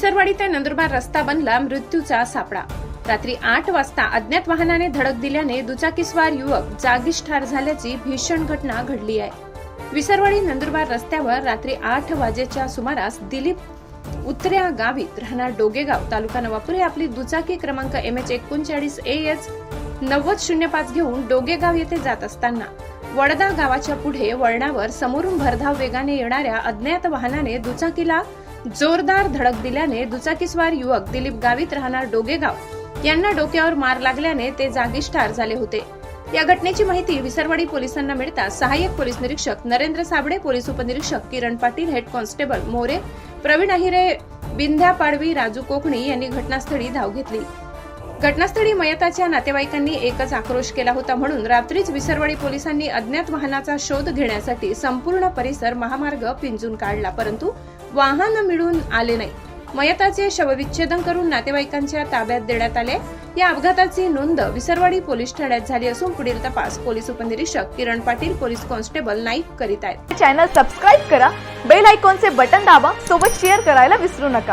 विसरवाडी ते नंदुरबार रस्ता बनला मृत्यूचा सापळा. रात्री आठ वाजता अज्ञात वाहनाने धडक दिल्याने दुचाकीस्वार युवक जागीच ठार झाल्याची भीषण घटना घडली आहे. विसरवाडी नंदुरबार रस्त्यावर रात्री आठ वाजेच्या सुमारास दिलीप उतऱ्या गावीत राहणार डोगेगाव तालुका नवापूर हे आपली दुचाकी क्रमांक एम एच एकोणचाळीस ए एच नव्वद शून्य पाच घेऊन डोगेगाव येथे जात असताना. वडदा गावाच्या पुढे वळणावर समोरून भरधाव वेगाने येणाऱ्या अज्ञात वाहनाने दुचाकीला जोरदार धडक दिल्याने दुचाकीस्वार युवक दिलीप गावीत राहणार डोगेगाव यांना डोक्यावर मार लागल्याने ते जागीच ठार झाले होते. या घटनेची माहिती विसरवाडी पोलिसांना मिळताच सहाय्यक पोलीस निरीक्षक नरेंद्र साबडे पोलीस उपनिरीक्षक किरण पाटील हेड कॉन्स्टेबल मोरे प्रवीण अहिरे बिंध्या पाडवी राजू कोकणी यांनी घटनास्थळी धाव घेतली. घटनास्थळी मयताच्या नातेवाईकांनी एकच आक्रोश केला होता म्हणून रात्रीच विसरवाडी पोलिसांनी अज्ञात वाहनाचा शोध घेण्यासाठी संपूर्ण परिसर महामार्ग पिंजून काढला. परंतु वाहन मिळून आले नाही. मयताचे शवविच्छेदन करून नातेवाईकांच्या ताब्यात देण्यात आले. या अपघाताची नोंद विसरवाडी पोलीस ठाण्यात झाली असून पुढील तपास पोलीस उपनिरीक्षक किरण पाटील पोलीस कॉन्स्टेबल नाईक करीत आहेत. चॅनल सबस्क्राईब करा. बेल आयकॉनचे बटन दाबा. सोबत शेअर करायला विसरू नका.